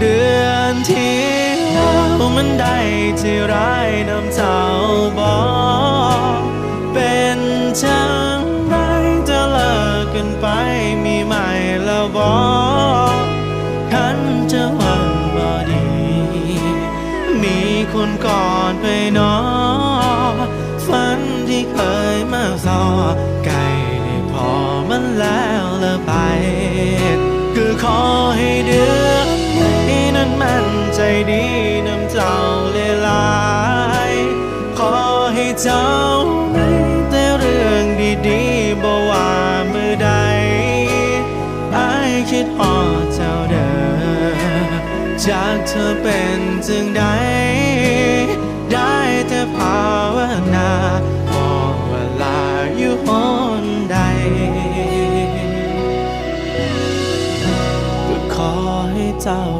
เดือนที่แล้วมันได้ที่ร้ายน้ำเจ้าบอกเป็นจังไรจะเลิกกันไปมีใหม่แล้วบอกขันจะวันบ่ดี มีคนก่อนไปเนอฝันที่เคยมาสอไก่ได้พอมันแล้วละไป คือขอให้เดือน เจ้าไม่แต่เรื่องดีๆบ่ว่ามื่อใดไอคิดฮอเจ้าเด้อจากเธอเป็นจึงใด ได้แต่ภาวนาบอกเวลาอยู่หนใด ก็ขอให้เจ้า